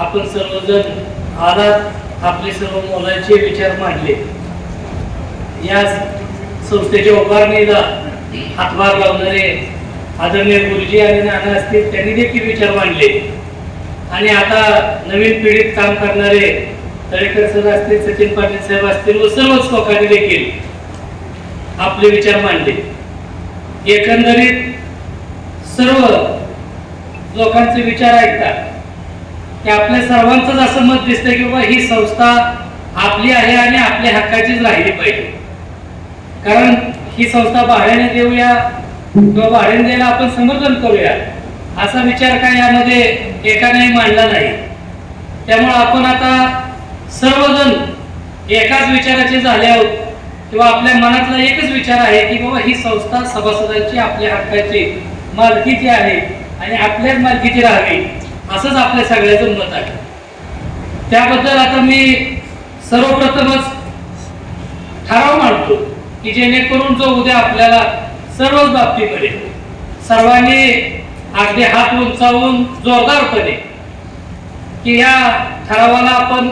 आपण सर्वजण आलात आपले सर्व मोलाचे विचार मांडले. या संस्थेच्या उभारणीला हातभार लावणारे आदरणीय गुरुजी आणि नाना असतील त्यांनी देखील विचार मांडले. आणि आता नवीन पिढीत काम करणारे तळेकर सर असतील सचिन पाटील साहेब असतील व सर्वच लोकांनी देखील आपले विचार मांडले. एकंदरीत सर्व लोकांचे विचार ऐकतात की आपल्या सर्वांचंच असं मत दिसतंय की बाबा ही संस्था आपली आहे आणि आपल्या हक्काचीच राहिली पाहिजे. कारण ही संस्था भाड्याने देऊया किंवा भाड्याने द्यायला आपण समर्थन करूया असा विचार काय यामध्ये एकानेही मांडला नाही. त्यामुळे आपण आता सर्वजण एकाच विचाराचे झाले आहोत किंवा आपल्या मनातला एकच विचार आहे की बाबा ही संस्था सभासदांची आपल्या हक्काची मालकीची आहे आणि आपल्याच मालकीची राहावी. असंच आपल्या सगळ्याचं मत आहे. त्याबद्दल आता मी सर्वप्रथमच ठराव मांडतो की जेणेकरून जो उद्या आपल्याला सर्वच बाबतीमध्ये सर्वांनी अगदी हात उंचावून जोरदारपणे की या ठरावाला आपण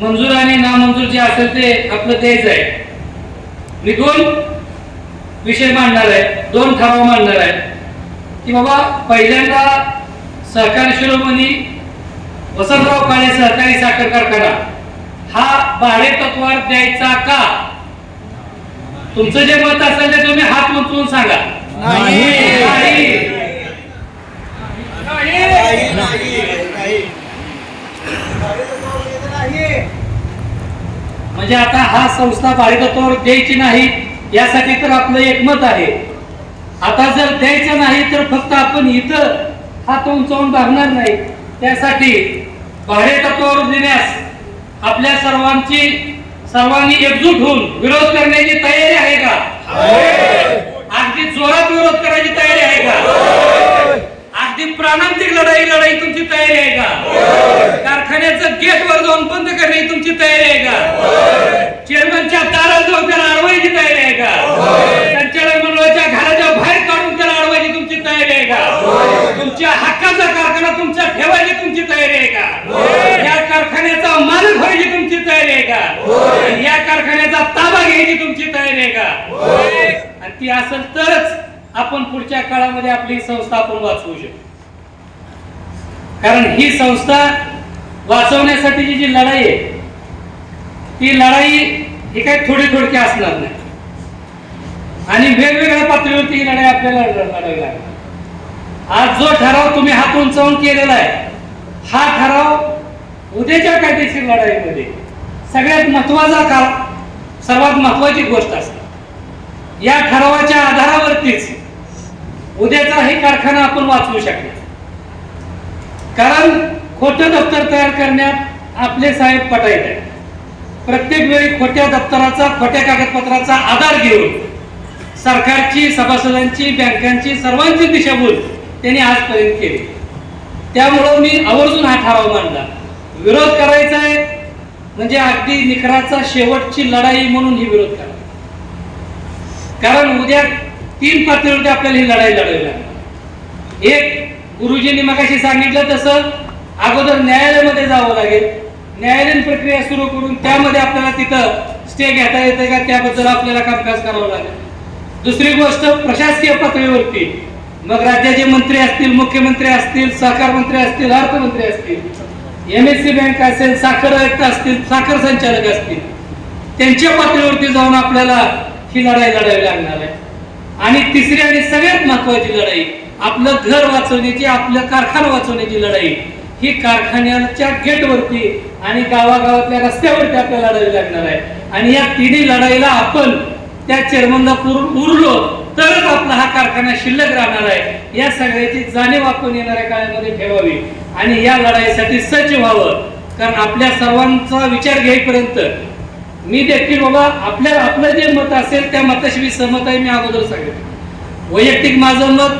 मंजूर आणि नामंजूर जे असेल ते आपलं द्यायचं आहे. मी दोन विषय मांडणार आहे दोन ठराव मांडणार आहे. की बाबा पहिल्यांदा सहकारी शिरोमणी वसंतराव काळे सहकारी साखर कारखाना हा भाडे तत्वावर द्यायचा का तुमचं जे मत असेल ते तुम्ही हात उंचवून सांगा नाही. नाही. म्हणजे आता हा संस्था भाडेतत्वावर द्यायची नाही यासाठी तर आपलं एकमत आहे आता जर द्यायचं नाही तर फक्त आपण इथं हात उंचावून भागणार नाही. त्यासाठी भाडेतत्वावर देण्यास आपल्या सर्वांची सर्वांनी एकजूट होऊन विरोध करण्याची तयारी आहे का? अगदी जोरात विरोध करायची तयारी आहे का? अगदी प्राणांतिक लढाई लढाई तुमची तयारी आहे का? कारखान्याचं गेट वर जाऊन बंद करण्याची तुमची तयारी आहे का? चेअरमनच्या दारात जाऊन त्याला अडवायची तयारी आहे का संचालक मंडळाच्या घराच्या बाहेर काढून त्याला अडवायची तुमची तयारी आहे का तुमच्या हक्काचा कारखाना तुमचा ठेवायची तुमची तयारी आहे का? या कारखान्याचा मालक व्हायची तुमची तयारी आहे का? या कारखान्याचा ताबा घ्यायची तुमची तयारी आहे का? आणि ती असेल तरच आपण पुढच्या काळामध्ये आपली संस्था आपण वाचवू शकतो कारण ही संस्था वाचवण्यासाठीची जी लढाई आहे ती लढाई ही काही थोडी थोडकी असणार नाही. आणि वेगवेगळ्या पातळीवरती ही लढाई आपल्याला लढ- लढावी लागेल आज जो ठराव तुम्ही हात उंचावून केलेला आहे हा ठराव उद्याच्या कायदेशीर लढाईमध्ये सगळ्यात महत्त्वाचा काळ सर्वात महत्वाची गोष्ट असते. या ठरावाच्या आधारावरतीच उद्याचा हे कारखाना आपण वाचवू शकणार. कारण खोटं दप्तर तयार करण्यात आपले साहेब पटायत आहेत. प्रत्येक वेळी खोट्या दप्तराचा खोट्या कागदपत्राचा आधार घेऊन सरकारची सभासदांची बँकांची सर्वांची दिशाभूल त्यांनी आजपर्यंत केले. त्यामुळं मी आवर्जून हा ठराव मांडला. विरोध करायचा आहे म्हणजे अगदी निखराचा शेवटची लढाई म्हणून ही विरोध करा. कारण उद्या तीन पातळीवरती आपल्याला ही लढाई लढावी लागणार. एक गुरुजींनी मगाशी सांगितलं तसं अगोदर न्यायालयामध्ये जावं लागेल. न्यायालयीन प्रक्रिया सुरू करून त्यामध्ये आपल्याला तिथं स्टे घेता येते का? त्याबद्दल आपल्याला कामकाज करावं लागेल. दुसरी गोष्ट प्रशासकीय पातळीवरती मग राज्याचे मंत्री असतील मुख्यमंत्री असतील सहकार मंत्री असतील अर्थमंत्री असतील एम एस सी बँक असेल साखर आयुक्त असतील साखर संचालक असतील त्यांच्या पातळीवरती जाऊन आपल्याला ही लढाई लढावी लागणार आहे. आणि तिसरी आणि सगळ्यात महत्वाची लढाई आपलं घर वाचवण्याची आपलं कारखाना वाचवण्याची लढाई ही कारखान्याच्या गेटवरती आणि गावागावातल्या रस्त्यावरती आपल्याला लढावी लागणार आहे. आणि या तिन्ही लढाईला आपण त्या चेअरमनला उरलो तरच आपला हा कारखाना शिल्लक राहणार आहे. या सगळ्याची जाणीव आपण येणाऱ्या काळामध्ये ठेवावी आणि या लढाईसाठी सज्ज व्हावं. कारण आपल्या सर्वांचा विचार घेईपर्यंत मी देखील बाबा आपल्या आपलं जे मत असेल त्या मताशी मी सहमत आहे मी अगोदर सांगितलं वैयक्तिक माझं मत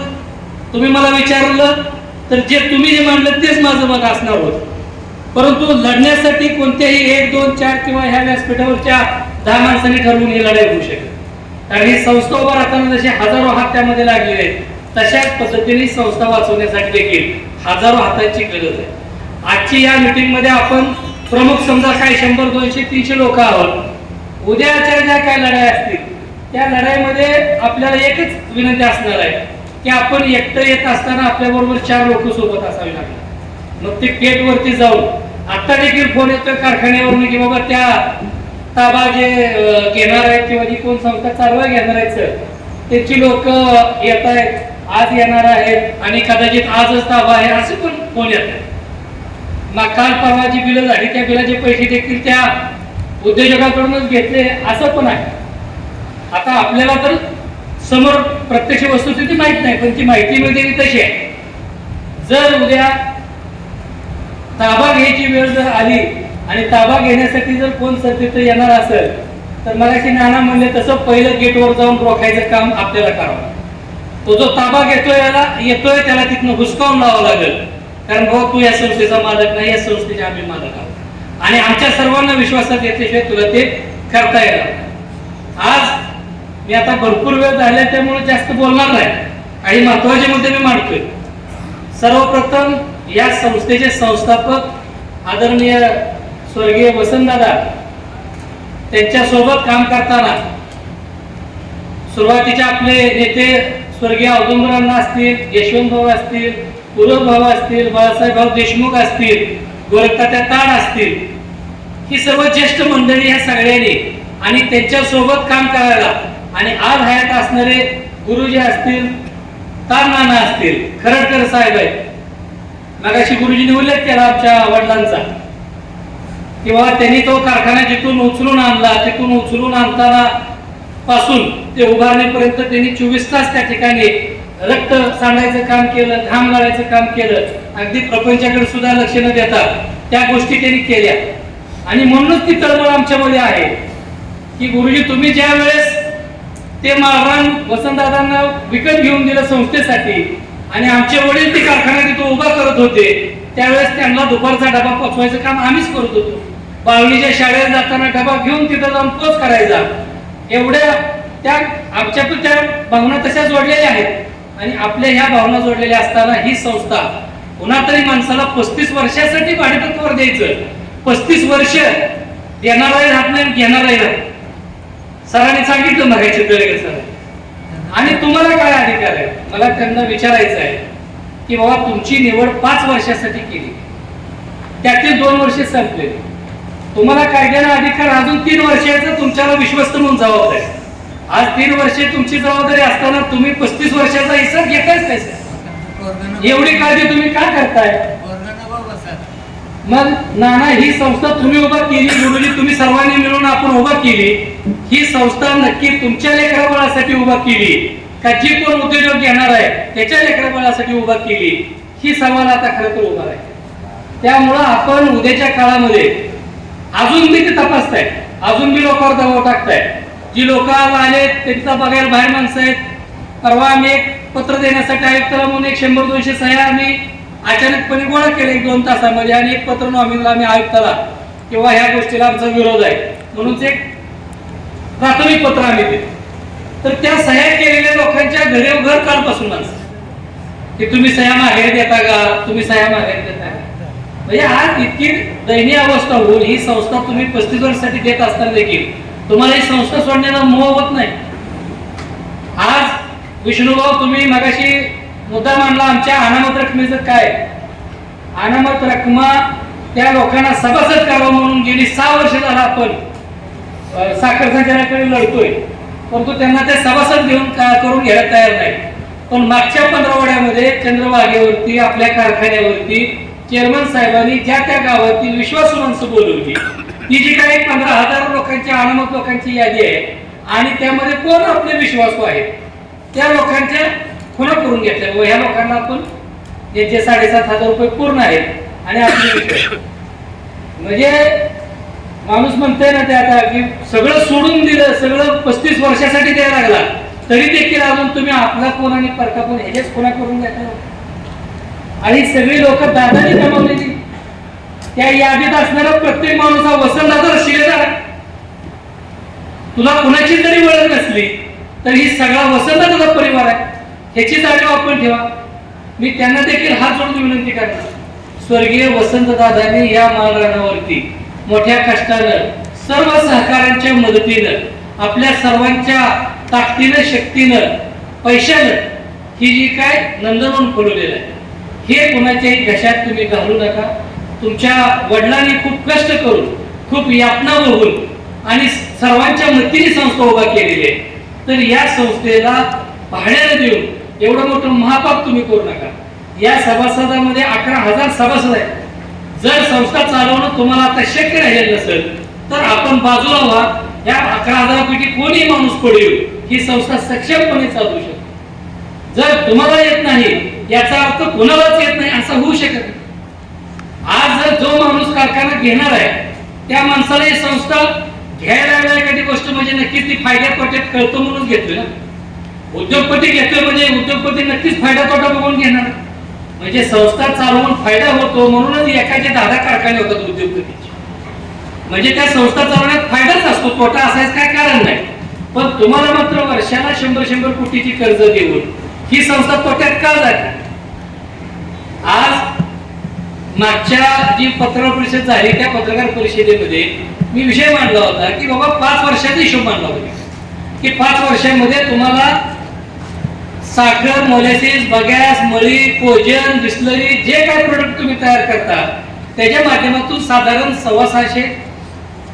तुम्ही मला विचारलं तर जे तुम्ही जे मांडलं तेच माझं मत असणार होतं. परंतु लढण्यासाठी कोणत्याही एक दोन चार किंवा ह्या व्यासपीठावरच्या दहा माणसांनी ठरवून ही लढाई होऊ शकते कारण ही संस्था उभा राहताना जसे हजारो हात त्यामध्ये लागलेले आहेत तशाच पद्धतीने संस्था वाचवण्यासाठी देखील हजारो हातांची गरज आहे. आजची या मीटिंगमध्ये आपण प्रमुख समजा काय शंभर दोनशे तीनशे लोक आहोत. उद्याच्या ज्या काय लढाई असतील त्या लढाईमध्ये आपल्याला एकच विनंती असणार आहे की आपण एकटं येत असताना आपल्या बरोबर चार लोक सोबत असावी लागले मग ते गेटवरती जाऊन आता देखील फोन येतोय कारखान्यावरून की बाबा त्या ताबा जे घेणार आहेत किंवा जी कोण संस्था चालवा घेणार आहेत सर. त्याची लोक येत आहेत आज येणार आहेत आणि कदाचित आजच ताबा आहे असे पण कोण येत आहेत ना काल परवा जी बिलं झाली त्या बिलाचे पैसे देखील त्या उद्योजकाकडूनच घेतले असं पण आहे. आता आपल्याला तर समोर प्रत्यक्ष वस्तुस्थिती माहीत नाही पण ती माहिती मिळते ती तशी आहे. जर उद्या ताबा घ्यायची वेळ जर आली आणि ताबा घेण्यासाठी जर कोण सर तिथं येणार असेल तर मराठी नाना म्हणले तसं पहिलं गेटवर जाऊन रोखायचं काम आपल्याला करावं. तो जो ताबा घेतोय याला येतोय त्याला तिथनं हुसकावून लावावं लागेल. कारण भाऊ तू या संस्थेचा मालक नाही या संस्थेचे आम्ही मालक आहोत. आणि आमच्या सर्वांना विश्वासात घेतल्याशिवाय तुला ते करता येणार आज मी आता भरपूर वेळ झाला त्यामुळे जास्त बोलणार नाही. काही महत्त्वाचे मुद्दे मी मांडतोय. सर्वप्रथम या संस्थेचे संस्थापक आदरणीय स्वर्गीय वसंतदादा त्यांच्यासोबत काम करताना सुरुवातीचे आपले नेते स्वर्गीय औदुंबरांना असतील यशवंत भाऊ असतील पूरब भाऊ असतील बाळासाहेब भाऊ देशमुख असतील गोरखतात्या ताड असतील ही सर्व ज्येष्ठ मंडळी ह्या सगळ्यांनी आणि त्यांच्यासोबत काम करायला आणि आज हयात असणारे गुरुजी असतील तारनाना असतील खरडकर साहेब आहेत. मगाशी गुरुजीने उल्लेख केला आमच्या वडिलांचा. किंवा त्यांनी तो कारखाना जिथून उचलून आणला तिथून उचलून आणताना पासून ते उभारणीपर्यंत त्यांनी चोवीस तास त्या ठिकाणी रक्त सांडायचं काम केलं घाम लावायचं काम केलं. अगदी प्रपंचाकडे सुद्धा लक्ष न देता त्या गोष्टी त्यांनी केल्या. आणि म्हणूनच ती तळमळ आमच्यामध्ये आहे. की गुरुजी तुम्ही ज्या वेळेस ते मालरान वसंतदादांना विकत घेऊन दिलं संस्थेसाठी आणि आमचे वडील ते कारखाना तिथं उभा करत होते त्यावेळेस त्यांना दुपारचा डबा पोचवायचं काम आम्हीच करत होतो. बावलीच्या शाळेत जाताना डबा घेऊन तिथं जाऊन पोच करायचा. एवढ्या त्या आमच्या पण त्या भावना तशा जोडलेल्या आहेत. आणि आपल्या ह्या भावना जोडलेल्या असताना ही संस्था पुन्हा तरी माणसाला पस्तीस वर्षासाठी भाडेतत्वावर द्यायचं. पस्तीस वर्ष देणाराही राहत नाही आणि घेणाराही राहत सरांनी सांगितलं मगायचे तळेकर सर. आणि तुम्हाला काय अधिकार आहे? मला त्यांना विचारायचं आहे की बाबा तुमची निवड पाच वर्षासाठी केली. त्यातील दोन वर्ष संपले तुम्हाला कायद्याने अधिकार अजून तीन वर्षाचं तुमच्याला विश्वस्त म्हणून जबाबदारी आज तीन वर्षे तुमची जबाबदारी असताना तुम्ही पस्तीस वर्षाचा हिस्सा घेतायच कसा एवढी काळजी तुम्ही का करताय? मग नाना ही संस्था तुम्ही उभा केली गुरुजी तुम्ही सर्वांनी मिळून आपण उभा केली. ही संस्था नक्की तुमच्या लेकराबळासाठी उभा केली. का जी कोण उद्योजक घेणार आहे त्याच्या लेकराबळासाठी उभा केली. ही सवाल आता खरं तर उभा आहे त्यामुळं आपण उद्याच्या काळामध्ये अजून मी ते तपासताय अजून मी लोकांवर दबाव टाकताय जी लोक आले त्यांचा बघायला बाहेर माणसं आहेत. परवा आम्ही एक पत्र देण्यासाठी आयुक्ताला म्हणून एक शंभर दोनशे सह्या आम्ही अचानकपणे गोळा केले एक दोन तासामध्ये आणि एक पत्र नॉमिनला आम्ही आयुक्ताला किंवा ह्या गोष्टीला आमचा विरोध आहे. म्हणून एक प्राथमिक पत्र आम्ही दिले. तर त्या सह्या केलेल्या लोकांच्या घरी घर कालपासून माणसं. की तुम्ही सह्या माघारी देता का? तुम्ही सह्या माघारी देता म्हणजे आज इतकी दयनीय अवस्था होऊन ही संस्था तुम्ही पस्तीस वर्षासाठी देत असताना देखील. तुम्हाला ही संस्था सोडण्याला मोह होत नाही. आज विष्णुभाऊ तुम्ही मगाशी मुद्दा मांडला आमच्या अनामत रकमेचं काय? अनामत रकमा त्या लोकांना सभासद करावं म्हणून गेली सहा वर्ष झाला आपण. साखर संचालकाकडे लढतोय. परंतु त्यांना ते सभासद घेऊन का- करून घ्यायला तयार नाही. पण मागच्या पंधरवड्यामध्ये चंद्रभागेवरती आपल्या कारखान्यावरती चेअरमन साहेबांनी ज्या त्या गावातील विश्वासू माणसं बोलवली ती जी काही पंधरा हजार लोकांची अनामत लोकांची यादी आहे आणि त्यामध्ये कोण आपले विश्वासू आहेत त्या लोकांच्या खुणा करून घेतल्या. व ह्या लोकांना आपण यांचे साडेसात हजार रुपये पूर्ण आहेत आणि आपले म्हणजे माणूस म्हणतोय ना ते आता की सगळं सोडून दिलं सगळं पस्तीस वर्षासाठी द्यायला लागला तरी देखील अजून तुम्ही आपला कोण आणि परका कोण ह्याच्याच खुणा करून घेता? आणि सगळी लोक दादानी कमावलेली. त्या यादीत असणारा प्रत्येक माणूस हा वसंतदादा शिलेदार आहे. तुला कुणाची जरी ओळख नसली तर ही सगळा वसंतदादा परिवार आहे. ह्याची जाणीव आपण ठेवा. मी त्यांना देखील हात जोडून विनंती करतो. स्वर्गीय वसंतदादांनी या माळरानावरती मोठ्या कष्टानं सर्व सहकाऱ्यांच्या मदतीनं आपल्या सर्वांच्या ताकदीनं शक्तीनं पैशानं ही जी काय नंदनवन खोलवलेलं आहे हे कोणाच्याही घशात तुम्ही घालू नका. तुमच्या वडिलांनी खूप कष्ट करून खूप यातना बघून आणि सर्वांच्या मतीने संस्था उभा केलेली आहे. तर या संस्थेला भाड्याने देऊन एवढं मोठं महापाप तुम्ही करू नका. या सभासदामध्ये अकरा हजार सभासद आहेत. जर संस्था चालवणं तुम्हाला आता शक्य राहिलेलं नसेल तर आपण बाजूला व्हा. या अकरा हजारापैकी कोणी माणूस पडेल. येऊ ही संस्था सक्षमपणे चालवू शकते. जर तुम्हाला येत नाही याचा अर्थ कोणालाच येत नाही असं होऊ शकत नाही. आज जर जो माणूस कारखाना घेणार आहे त्या माणसाला ही संस्था घ्यायला लागल्या एखादी गोष्ट म्हणजे नक्कीच ती फायद्या तोट्यात कळतो म्हणून घेतोय ना. उद्योगपती घेतोय म्हणजे उद्योगपती नक्कीच फायदा तोटा बघून घेणार. म्हणजे संस्था चालवून फायदा होतो म्हणूनच एखाद्या दादा कारखाने होतात उद्योगपतीचे. म्हणजे त्या संस्था चालवण्यात फायदाच असतो तोटा असायचं काय कारण नाही. पण तुम्हाला मात्र वर्षाला शंभर शंभर कोटीची कर्ज देऊन ही संस्था तोट्यात का जाते आज मागच्या जी पत्रकार परिषद झाली त्या पत्रकार परिषदेमध्ये मी विषय मांडला होता की बाबा पाच वर्षाचा हिशोब मांडला होता. की पाच वर्षामध्ये तुम्हाला साखर मोलॅसिस बगॅस मळी कोजन बिस्लरी जे काय प्रोडक्ट तुम्ही तयार करता त्याच्या माध्यमातून साधारण सव्वा सहाशे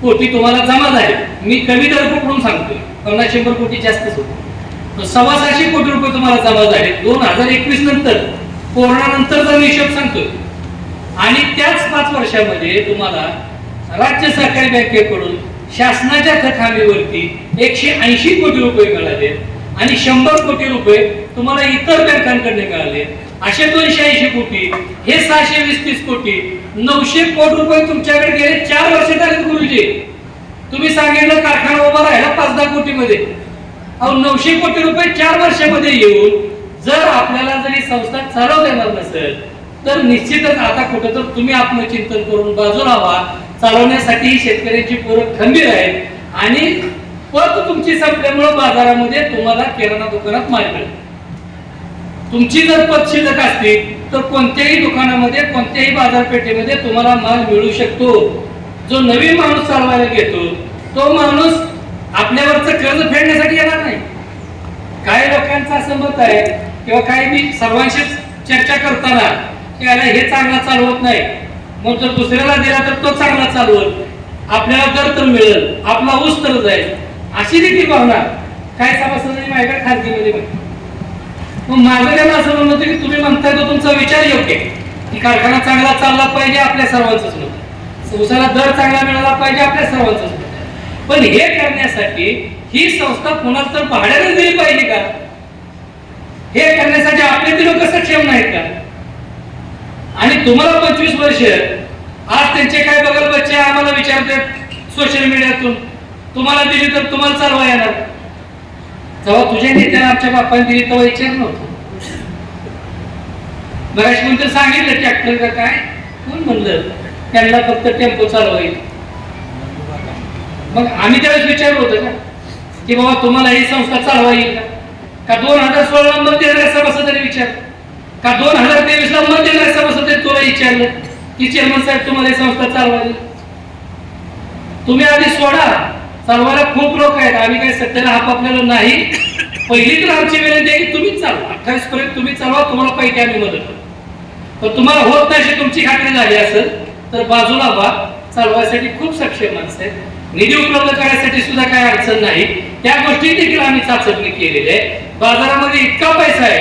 कोटी तुम्हाला जमा झाले. मी कमी दर पकडून सांगतोय. पन्नास शंभर कोटी जास्तच होतो. सव्वा सहाशे कोटी रुपये तुम्हाला जमा झाले. दोन हजार एकवीस नंतर कोरोना नंतरचा मी हिशोब सांगतोय. आणि त्याच पाच वर्षामध्ये तुम्हाला राज्य सहकारी बँकेकडून शासनाच्या थकामीवरती एकशे ऐंशी कोटी रुपये मिळाले आणि शंभर कोटी रुपये तुम्हाला इतर बँकांकडे मिळाले. असे दोनशे ऐंशी कोटी हे सहाशे वीस तीस कोटी नऊशे कोटी रुपये तुमच्याकडे गेले. चार वर्ष झाले गुरुजी. तुम्ही सांगितलं कारखाना उभा राहिला पाच दहा कोटीमध्ये. अहो नऊशे कोटी रुपये चार वर्षामध्ये येऊन जर आपल्याला जरी संस्था चालवता येणार नसेल तर निश्चितच आता कुठं तर तुम्ही आत्मचिंतन करून बाजूला व्हा. चालवण्यासाठी शेतकऱ्यांची पोरं खंबीर आहेत. आणि पत तुमची संपल्यामुळे बाजारामध्ये तुम्हाला किराणा दुकानात माल मिळेल. तुमची जर पत शिल्लक असतील तर कोणत्याही दुकानामध्ये कोणत्याही बाजारपेठेमध्ये तुम्हाला माल मिळू शकतो. जो नवीन माणूस चालवायला घेतो तो माणूस आपल्यावरचं कर्ज फेडण्यासाठी येणार नाही. काही लोकांचं असं मत आहे किंवा काही मी सर्वांशी चर्चा करताना की अरे हे चांगला चालवत नाही. मग जर दुसऱ्याला दिला तर तो चांगला चालवत आपल्याला दर तर मिळेल आपला ऊस तर जाईल. अशी देखील भावना. काय सभासदांनी माझ्याकडे खाजगीमध्ये म्हटली. मग माझं त्यांना असं म्हणणं होतं की तुम्ही म्हणताय तो तुमचा विचार योग्य की कारखाना चांगला चालला पाहिजे आपल्या सर्वांचंच मत. आहे. दर चांगला मिळाला पाहिजे आपल्या सर्वांचंच मत. पण हे करण्यासाठी ही संस्था कुणाला तर भाड्याने दिली पाहिजे का? हे करण्यासाठी आपले ते लोक सक्षम नाहीत का? आणि तुम्हाला पंचवीस वर्ष आज त्यांचे काय बघाल बच्चे आम्हाला विचारतात सोशल मीडियातून तुम्हाला दिली तर तुम्हाला चालवा येणार. जेव्हा तुझ्या नेत्याला आमच्या बापाने दिली तेव्हा विचार नव्हतो. बऱ्याच कोणतं सांगितलं ट्रॅक्टर का काय? कोण म्हणलं? त्यांना फक्त टेम्पो चालवायचं. मग आम्ही त्यावेळेस विचारलं होतं का? की बाबा तुम्हाला ही संस्था चालवा येईल का? का दोन हजार सोळा ला मत देणाऱ्या सभासदांनी विचार का दोन हजार तेवीस ला मत देणाऱ्या सभासदांनी तुला विचारलं की चेअरमन साहेब तुम्हाला ही संस्था चालवायची तुम्ही आधी सोडा. चालवायला खूप लोक आहेत. आम्ही काही सत्याला हाप आपल्याला नाही. पहिली तर आमची विनंती आहे की तुम्हीच चालवा. अठ्ठावीस पर्यंत तुम्ही चालवा. तुम्हाला पैकी आम्ही मदत करू पण तुम्हाला होत नाही अशी तुमची खात्री झाली असेल तर बाजूला व्हा चालवायसाठी खूप सक्षम माणसं आहेत. निधी उपलब्ध करण्यासाठी सुद्धा काही अडचण नाही. त्या गोष्टी देखील आम्ही चाचपणी केलेली आहे बाजारामध्ये इतका पैसा आहे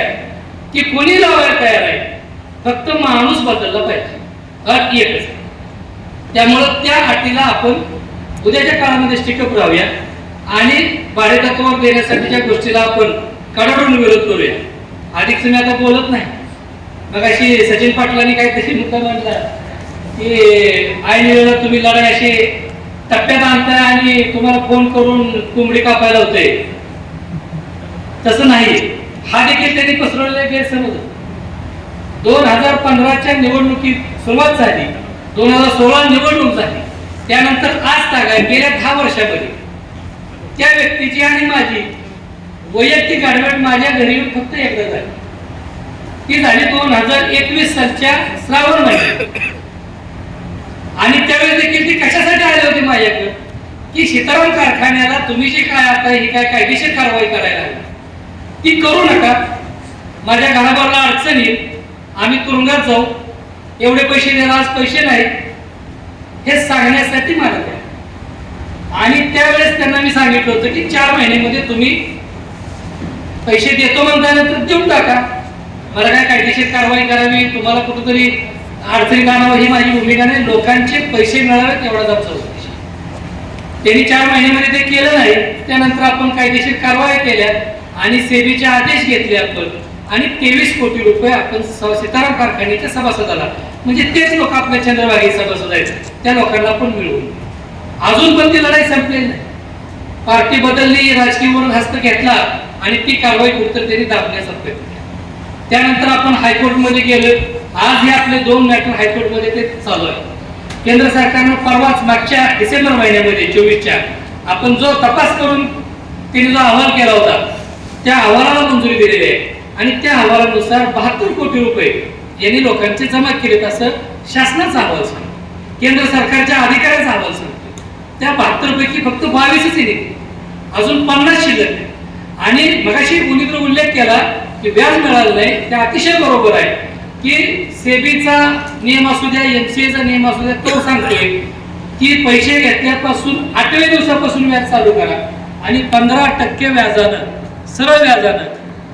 की कोणी लावायला तयार आहे? फक्त माणूस बदलला पाहिजे. अट एकच. त्यामुळं त्या अटीला आपण उद्याच्या काळामध्ये स्टिकअप राहूया आणि भाडेतत्वावर देण्यासाठीच्या गोष्टीला आपण कडाडून विरोध करूया. अधिक तुम्ही आता बोलत नाही. मग अशी सचिन पाटलांनी काहीतरी मुद्दा मांडला की आईने तुम्ही लढाई अशी टप्प्यात आणताय आणि तुम्हाला फोन करून कोंबडी कापायला होते. तसं नाही हा देखील त्यांनी पसरवलेला गैरसमज. दोन हजार पंधराच्या निवडणुकीत सुरुवात झाली. दोन हजार सोळा निवडणूक झाली. त्यानंतर आज तागा गेल्या दहा वर्षामध्ये. त्या व्यक्तीची आणि माझी वैयक्तिक ऍडमिट माझ्या घरी येऊन फक्त एकदा झाली. ती झाली दोन हजार एकवीस सालच्या श्रावण महिन्यात. आणि त्यावेळेस देखील ती कशासाठी आली होती माझ्याकडे? की सीताराम कारखान्याला तुम्ही जे काय आता ही काय कायदेशीर कारवाई करायला हवी ती करू नका. माझ्या घराबाला अडचण येईल. आम्ही तुरुंगात जाऊ. एवढे पैसे द्यायला आज पैसे नाहीत हे सांगण्यासाठी मला द्या. आणि त्यावेळेस त्यांना मी सांगितलं होतं की चार महिन्यामध्ये तुम्ही पैसे देतो म्हणताना देऊन टाका. मला काय कायदेशीर कारवाई करावी? तुम्हाला कुठंतरी अडचणी आणावं ही माझी भूमिका नाही लोकांचे पैसे मिळावेत एवढा आमचा त्यांनी चार महिन्यामध्ये ते केलं नाही त्यानंतर आपण कायदेशीर कारवाई केल्या आणि सेबीचे आदेश घेतले आपण. आणि तेवीस कोटी रुपये आपण सीताराम कारखान्याच्या सभासदाला म्हणजे तेच लोक आपल्या चंद्रभागी सभासद आहेत त्या लोकांना पण मिळवून अजून पण ती लढाई संपलेली नाही. पार्टी बदलली राजकीय म्हणून हस्त घेतला आणि ती कारवाई कुठतर त्यांनी दाबण्याचा प्रयत्न केला. त्यानंतर आपण हायकोर्टमध्ये गेलो. आज हे आपले दोन मॅटर हायकोर्टमध्ये ते चालू आहे केंद्र सरकारनं परवाच मागच्या डिसेंबर महिन्यामध्ये चोवीसच्या आपण जो तपास करून तिने जो अहवाल केला होता त्या अहवालाला मंजुरी दिलेली आहे. आणि त्या अहवालानुसार बहात्तर कोटी रुपये यांनी लोकांचे जमा केलेत असं शासनाचा अहवाल सांगतो केंद्र सरकारच्या अधिकाऱ्याचा अहवाल सांगतो त्या बहात्तर पैकी फक्त बावीसच येते अजून पन्नास शिल्लक आणि मगाशी कोणीतरी उल्लेख केला की व्याज मिळालं नाही ते अतिशय बरोबर आहे. की सेबीचा नियम असू द्या एमसीएचा नियम असू द्या तो सांगतोय की पैसे घेतल्यापासून आठव्या दिवसापासून व्याज चालू करा. आणि पंधरा टक्के व्याजानं सरळ व्याजानं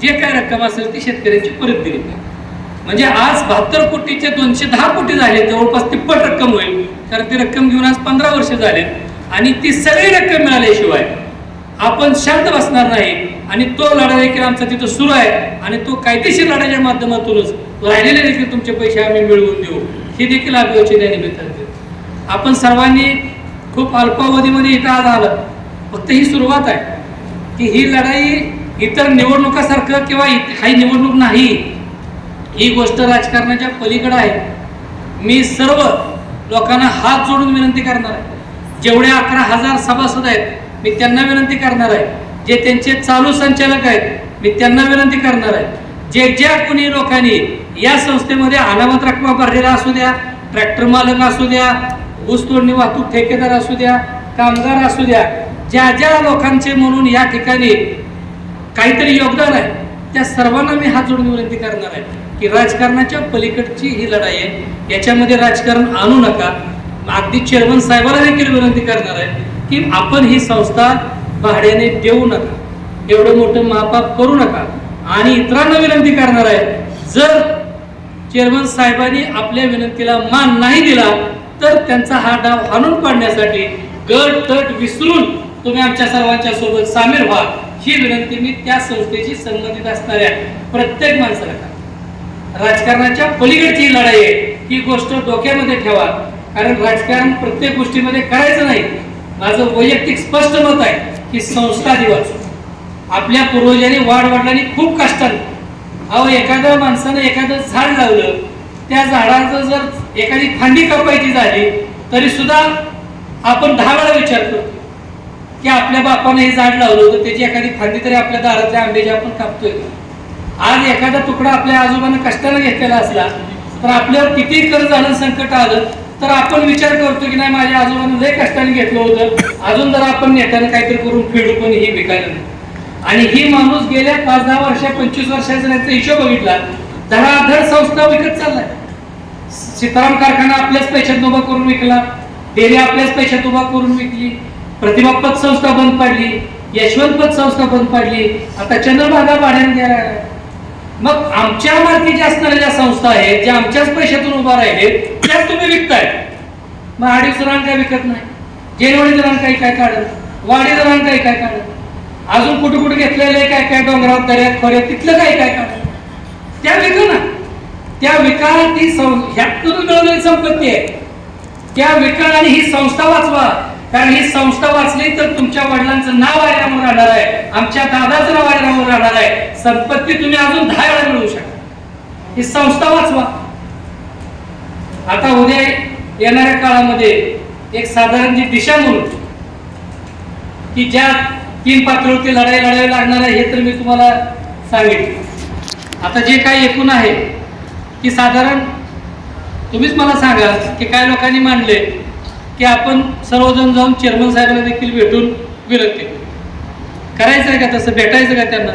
जे काय रक्कम असेल ती शेतकऱ्यांची परत दिली म्हणजे आज बहात्तर कोटीचे दोनशे दहा कोटी झाले जवळपास तिप्पट रक्कम होईल. कारण ती रक्कम घेऊन आज पंधरा वर्ष झाले आणि ती सगळी रक्कम मिळाल्याशिवाय आपण शांत बसणार नाही. आणि तो लढा देखील आमचा तिथं सुरू आहे. आणि तो कायदेशीर लढ्याच्या माध्यमातूनच राहिलेले देखील तुमचे पैसे आम्ही मिळवून देऊ. हे देखील अभिवचन या आपण सर्वांनी खूप अल्पावधीमध्ये इथं आज आलं. फक्त ही सुरुवात आहे. की ही लढाई इतर निवडणुकासारखं किंवा काही ही निवडणूक नाही. ही गोष्ट राजकारणाच्या पलीकडे आहे. मी सर्व लोकांना हात जोडून विनंती करणार आहे. जेवढे अकरा हजार सभासद आहेत मी त्यांना विनंती करणार आहे. जे त्यांचे चालू संचालक आहेत मी त्यांना विनंती करणार आहे जे ज्या कुणी लोकांनी या संस्थेमध्ये अनामत रक्कम भरलेला असू द्या ट्रॅक्टर मालक असू द्या ऊस तोडणी वाहतूक ठेकेदार असू द्या कामगार असू द्या ज्या ज्या लोकांचे म्हणून या ठिकाणी काहीतरी योगदान आहे त्या सर्वांना मी हात जोडून विनंती करणार आहे की राजकारणाच्या पलीकडची ही लढाई आहे याच्यामध्ये राजकारण आणू नका. अगदी चेअरमन साहेबाला देखील विनंती करणार आहे की आपण ही संस्था भाड्याने देऊ नका. एवढं मोठं मापाप करू नका. आणि इतरांना विनंती करणार आहे जर चेअरमन साहेबांनी आपल्या विनंतीला मान नाही दिला तर त्यांचा हा डाव हाणून पाडण्यासाठी गट तट विसरून तुम्ही आमच्या सर्वांच्या सोबत सामील व्हा. ही विनंती मी त्या संस्थेशी संबंधित असणाऱ्या प्रत्येक माणसाला करतो. राजकारणाच्या पलीकडची लढाई आहे ही गोष्ट डोक्यामध्ये ठेवा. कारण राजकारण प्रत्येक गोष्टीमध्ये करायचं नाही. माझं वैयक्तिक स्पष्ट मत आहे. की संस्था दिवस. आपल्या पूर्वजांनी वाढ वाढल्याने खूप कष्टाने अहो एखाद्या माणसानं एखादं झाड लावलं त्या झाडाचं जर एखादी फांदी कापायची झाली तरी सुद्धा आपण दहा वेळा विचार करतो. की आपल्या बापानं हे झाड लावलं होतं त्याची एखादी फांदी तरी आपल्या दारातल्या आंब्याची आपण कापतोय. आज एखादा तुकडा आपल्या आजोबानं कष्टानं घेतलेला असला तर आपल्यावर किती कर्ज झालं संकट आलं तर आपण विचार करतो की नाही माझ्या आजोबांना लय कष्टाने घेतलं होतं. अजून जर आपण नेत्यानं काहीतरी करून फेडू पण ही विकायला नाही. आणि ही माणूस गेल्या पाच दहा वर्षा पंचवीस वर्षाचा त्यांचा हिशोब बघितला. धडाधड संस्था विकत चाललाय. सीताराम कारखाना आपल्याच पैशात उभा करून विकला. डेअरी आपल्याच पैशात उभा करून विकली. प्रतिभापत संस्था बंद पाडली. यशवंतपत संस्था बंद पाडली. आता चंद्रभागा भाड्याने द्यायला मग आमच्या मालकीच्या असणाऱ्या ज्या संस्था आहेत ज्या आमच्याच पैशातून उभा राहिले त्याच तुम्ही विकताय. मग अडीच रान काय विकत नाही. जेनवाडी रान काही काय काढत वाडी रान काही काय काढत अजून कुठे कुठे घेतलेले काय काय डोंगरावर दर्यात खोऱ्यात तिथलं काय काय काढत त्या विका ना. त्या विका ती सं- ह्यातून मिळवलेली संपत्ती आहे. त्या विका आणि ही संस्था वाचवा. कारण ही संस्था वाचली तर तुमच्या वडिलांचं नाव आयरामून राहणार आहे. आमच्या दादाचं नाव आयरामून राहणार आहे. संपत्ती तुम्ही अजून दहा वेळा मिळवू शकता. ही संस्था वाचवा. आता उद्या येणाऱ्या काळामध्ये एक साधारण जी दिशा म्हणून की ज्या तीन पातळीवरती लढाई लढावी लागणार आहे हे तर मी तुम्हाला सांगितलं आता जे काही एकूण आहे की साधारण तुम्हीच मला सांगा की काय लोकांनी मांडले की आपण सर्वजण जाऊन चेअरमन साहेबांना देखील भेटून विनंती करू. करायचं आहे का तसं? भेटायचं का त्यांना?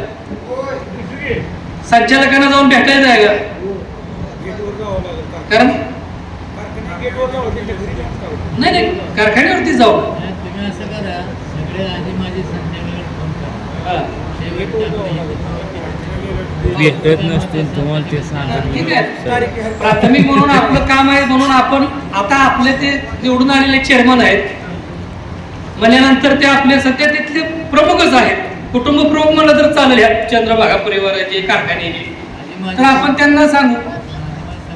संचालकांना जाऊन भेटायचं आहे का? कारण? नाही नाही कारखान्यावरती जाऊ. तुम्ही असं करा. सगळे आधी माझी संध्याकाळी फोन करा हा. शेवटच्या आपल्या भेटत नसतील तुम्हाला ते सांगत ठीक आहे. प्राथमिक म्हणून आपलं काम आहे म्हणून आपण आता आपले ते निवडून आलेले चेअरमन आहेत. म्हणल्यानंतर ते आपले सध्या तिथले प्रमुखच आहेत. कुटुंब प्रमुख म्हणलं तर चालेल ह्या चंद्रभागा परिवाराचे कारखान्याचे. माझी तर आपण त्यांना सांगू.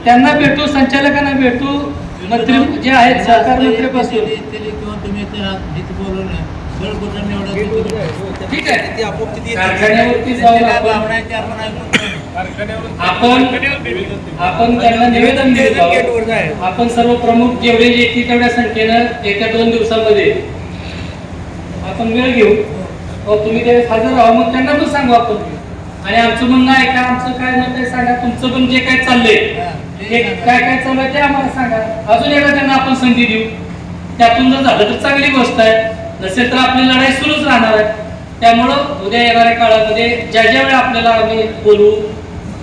त्यांना भेटू संचालकांना भेटू. मंत्री जे आहेत सहकार मंत्रीपासून किंवा तुम्ही त्या बोलवलं. ठीक आहे. आपण. भावनाची आपण. ऐकून आपण आपण त्यांना निवेदन आपण सर्व प्रमुख जेवढे येतील तेवढ्या संख्येनं येत्या दोन दिवसामध्ये आपण वेळ घेऊ. व तुम्ही ते हजर राहा. मग त्यांना पण सांगू आपण. आणि आमचं म्हणणं आहे का? आमचं काय मत आहे सांगा. तुमचं पण जे काय चाललंय ते काय काय चालू आहे ते आम्हाला सांगा. अजून एकदा त्यांना आपण संधी देऊ. त्यातून जर झालं तर चांगली गोष्ट आहे. नसेल तर आपली लढाई सुरूच राहणार आहे. त्यामुळं उद्या येणाऱ्या काळामध्ये ज्या ज्या वेळा आपल्याला आम्ही बोलू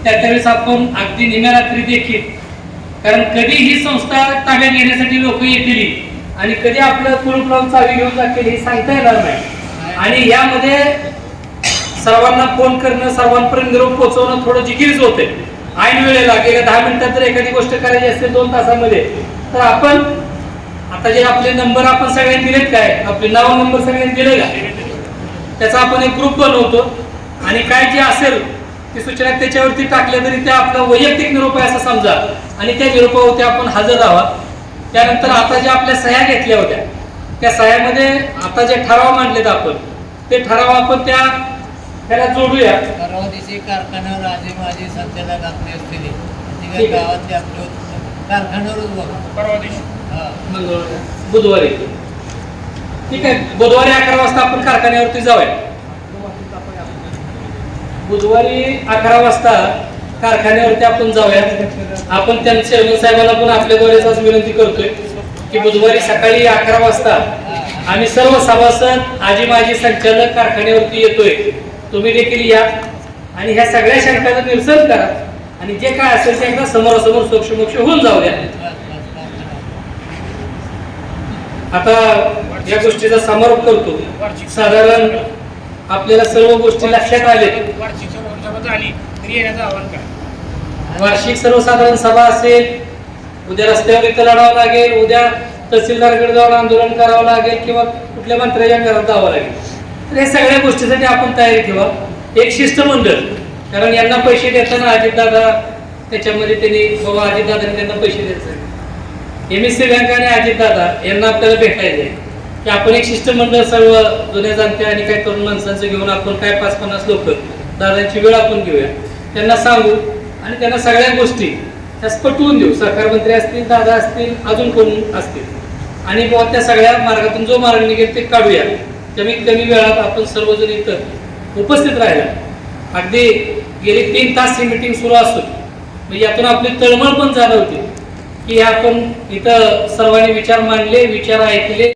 त्या त्यावेळेस आपण अगदी निम्यारात्री देखील. कारण कधी ही संस्था ताब्यात घेण्यासाठी लोक येतील आणि कधी आपलं कुलूप चावी घेऊन जातील हे सांगता येणार नाही. आणि यामध्ये सर्वांना फोन करणं सर्वांपर्यंत निरोप पोहोचवणं थोडं जिकीरच होते ऐन वेळेला गेल्या दहा मिनिटात जर एखादी गोष्ट करायची असेल दोन तासामध्ये तर आपण आता जे आपले नंबर आपण सगळ्यांनी दिलेत काय? आपले नाव नंबर सगळ्यांनी दिले का? त्याचा आपण एक ग्रुप बनवतो. आणि काय जे असेल ती सूचना त्याच्यावरती टाकल्या तरी त्या आपला वैयक्तिक निरोप आहे असं समजा. आणि त्या निरोपावरती आपण हजर राहावा. त्यानंतर आता ज्या आपल्या सह्या घेतल्या होत्या त्या सह्यामध्ये आता जे ठराव मांडलेत आपण ते ठराव आपण त्या त्याला जोडूया. परवा दिवशी कारखान्यावर आधी माझी संचालक आपली असलेली ती काय ठीक आहे. गावातले आपले कारखान्यावरच बघा. बुधवारी ठीक आहे. बुधवारी अकरा वाजता आपण कारखान्यावरती जाऊया. बुधवारी अकरा वाजता कारखान्यावरती आपण जाऊया. आपण त्यांच्या चेअरमन साहेबांना पण आपल्याद्वारेच आज विनंती करतोय की बुधवारी सकाळी अकरा वाजता आम्ही सर्व सभासद आजी माजी संचालक कारखान्यावरती येतोय. तुम्ही देखील या आणि ह्या सगळ्या शंकाचं निरसन करा. आणि जे काय असेल ते एकदा समोरासमोर सोक्षमोक्ष होऊन जाऊया द्या बस, बस, कारखाना. आता या गोष्टीचा समारोप करतो. साधारण आपल्याला सर्व गोष्टी लक्षात आले वार्षिक आव्हान वार्षिक सर्वसाधारण सभा असेल उद्या रस्त्यावर इथं लढावं लागेल उद्या तहसीलदारकडे जाऊन आंदोलन करावं लागेल किंवा कुठल्या मंत्र्याच्या घरात जावं लागेल. तर या सगळ्या गोष्टीसाठी आपण तयारी ठेवा. एक शिष्टमंडळ कारण यांना पैसे देताना अजितदादा त्याच्यामध्ये त्यांनी बाबा अजितदादाने त्यांना पैसे द्यायचे. एम एस सी बँक आणि अजितदादा यांना आपल्याला भेटायचे की आपण एक शिष्टमंडळ सर्व जुन्या जाणत्या आणि काही तरुण माणसांचं घेऊन आपण काय पाच पन्नास लोक दादांची वेळ आपण घेऊया. त्यांना सांगू आणि त्यांना सगळ्या गोष्टी त्यास पटवून देऊ. सहकार मंत्री असतील दादा असतील अजून कोण असतील. आणि बुवा त्या सगळ्या मार्गातून जो मार्ग निघेल ते काढूया. कमीत कमी वेळात आपण सर्वजण इथं उपस्थित राहिला अगदी गेले तीन तास ही मिटिंग सुरू असून. म्हणजे यातून आपली तळमळ पण जाणवते. की आपण इथं सर्वांनी विचार मांडले विचार ऐकले.